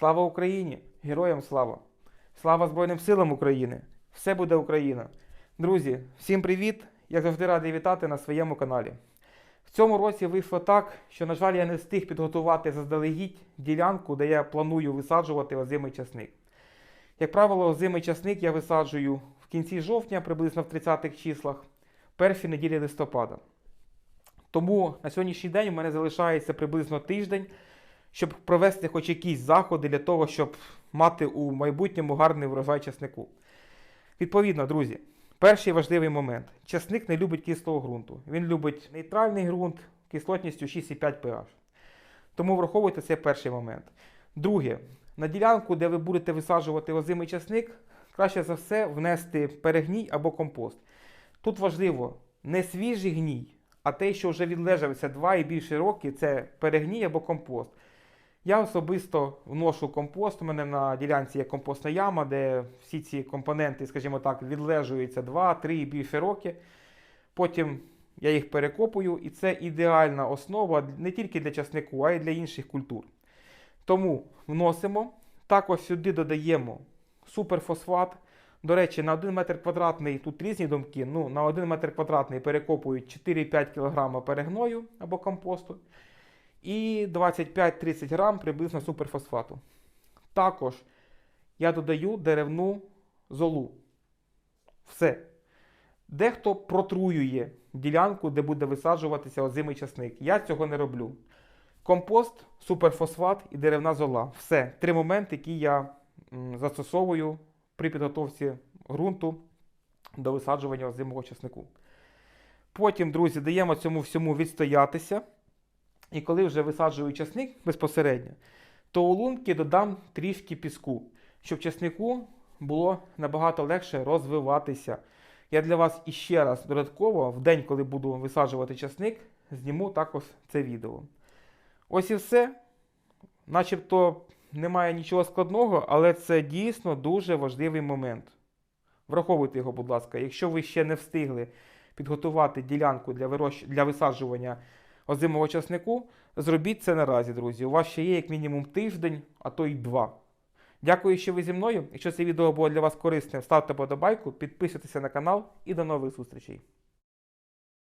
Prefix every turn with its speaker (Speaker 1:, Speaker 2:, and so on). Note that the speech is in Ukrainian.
Speaker 1: Слава Україні! Героям слава! Слава Збройним силам України! Все буде Україна! Друзі, всім привіт! Я завжди радий вітати на своєму каналі. В цьому році вийшло так, що, на жаль, я не встиг підготувати заздалегідь ділянку, де я планую висаджувати озимий часник. Як правило, озимий часник я висаджую в кінці жовтня, приблизно в 30-х числах, перші неділі листопада. Тому на сьогоднішній день у мене залишається приблизно тиждень, щоб провести хоч якісь заходи для того, щоб мати у майбутньому гарний врожай часнику. Відповідно, друзі, перший важливий момент. Часник не любить кислого ґрунту. Він любить нейтральний ґрунт кислотністю 6,5 pH. Тому враховуйте цей перший момент. Друге, на ділянку, де ви будете висаджувати озимий часник, краще за все внести перегній або компост. Тут важливо не свіжий гній, а те, що вже відлежався 2 і більше роки, це перегній або компост. Я особисто вношу компост. У мене на ділянці є компостна яма, де всі ці компоненти, скажімо так, відлежуються 2, 3 і більше роки. Потім я їх перекопую, і це ідеальна основа не тільки для часнику, а й для інших культур. Тому вносимо. Також сюди додаємо суперфосфат. До речі, на 1 метр квадратний тут різні думки. Ну, на 1 метр квадратний перекопують 4-5 кг перегною або компосту. І 25-30 грам приблизно суперфосфату. Також я додаю деревну золу. Все. Дехто протруює ділянку, де буде висаджуватися озимий часник. Я цього не роблю. Компост, суперфосфат і деревна зола. Все. Три моменти, які я застосовую при підготовці ґрунту до висаджування озимого часнику. Потім, друзі, даємо цьому всьому відстоятися. І коли вже висаджую часник безпосередньо, то у лунки додам трішки піску, щоб часнику було набагато легше розвиватися. Я для вас іще раз додатково, в день, коли буду висаджувати часник, зніму також це відео. Ось і все. Начебто немає нічого складного, але це дійсно дуже важливий момент. Враховуйте його, будь ласка. Якщо ви ще не встигли підготувати ділянку для, висаджування озимого часнику, зробіть це наразі, друзі. У вас ще є як мінімум тиждень, а то й два. Дякую, що ви зі мною. Якщо це відео було для вас корисним, ставте подобайку, підписуйтесь на канал і до нових зустрічей.